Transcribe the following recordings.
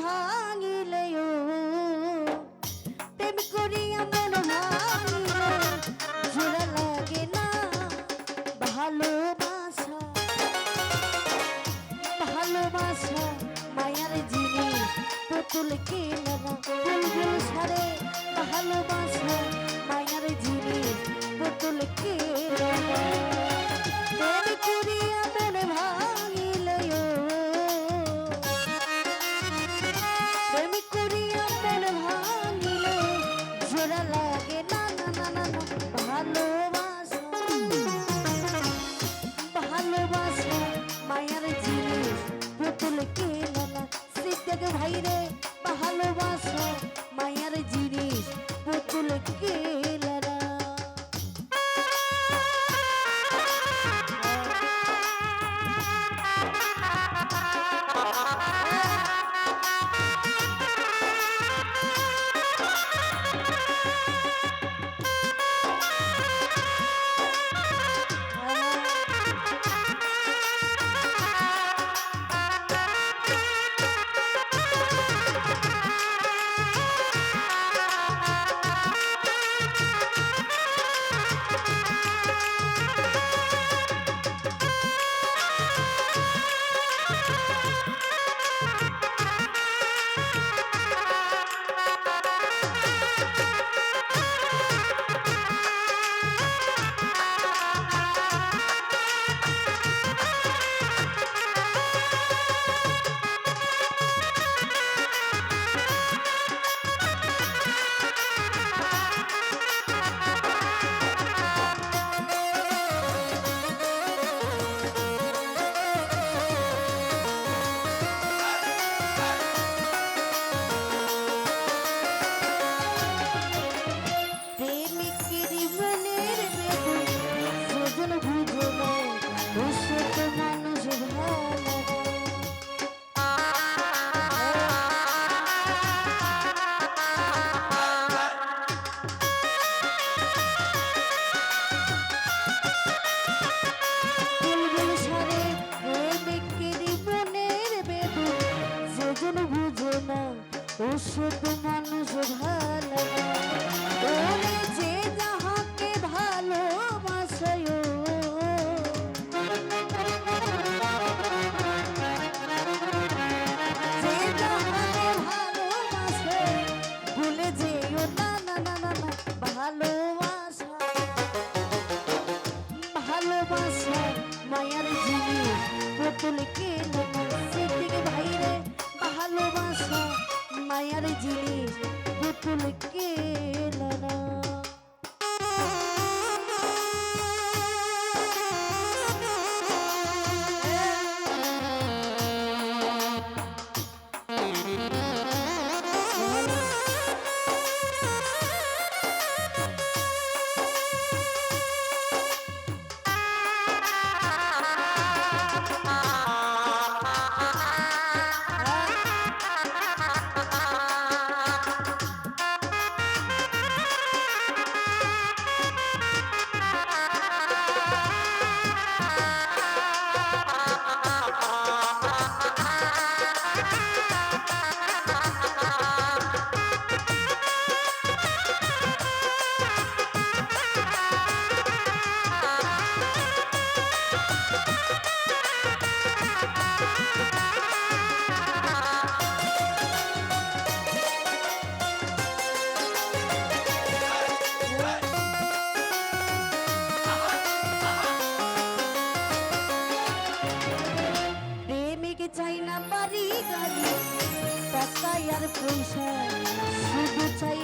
भा ভাইরে ভালোবাসো মায়ের জিনিস। পুতুল কে সংসার শুধু চাই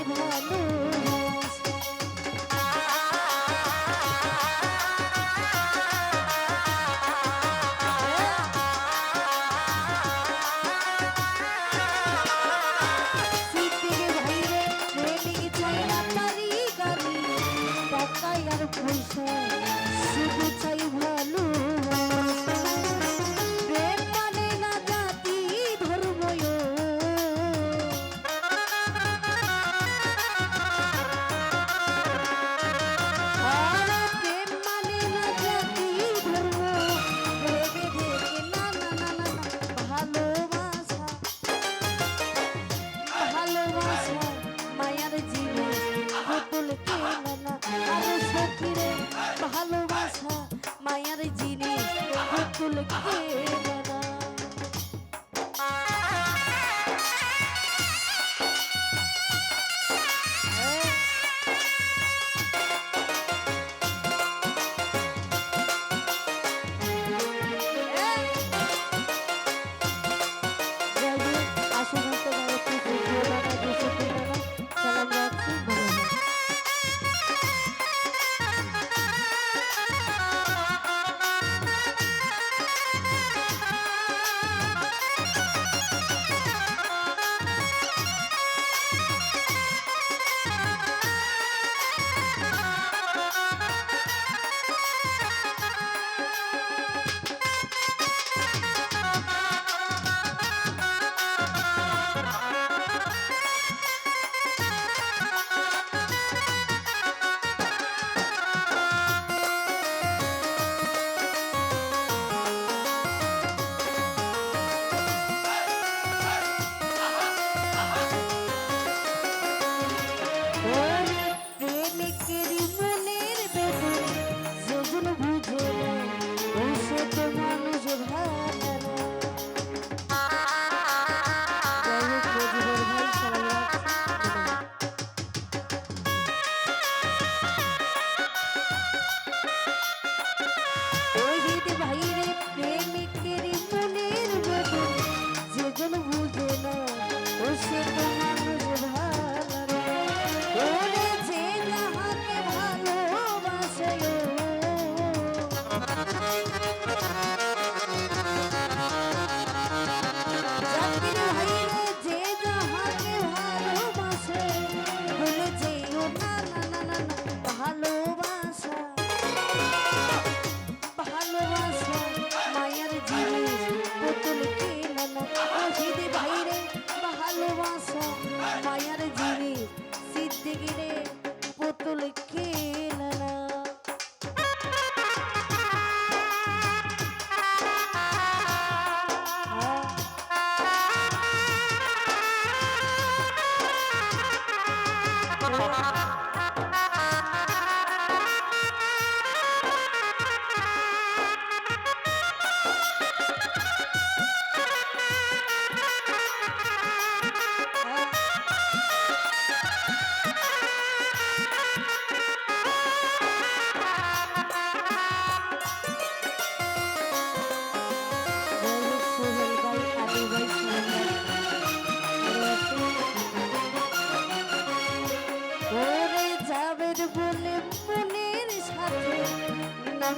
ಸಿಗಿದೆ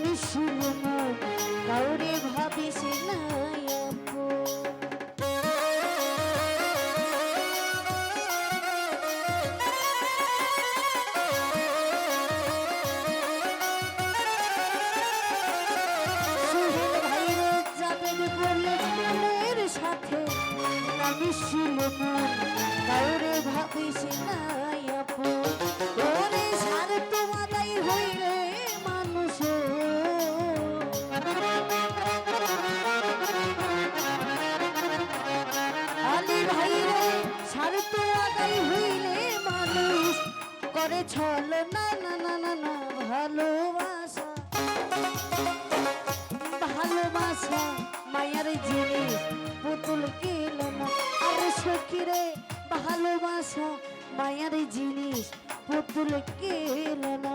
শুনে। করে ছল, না না না না না, ভালোবাসা। ভালোবাসা, মায়ের জিনিস, পুতুল কিলো না আরে সখিরে ভালোবাসা, মায়ের জিনিস, পুতুল কিলো না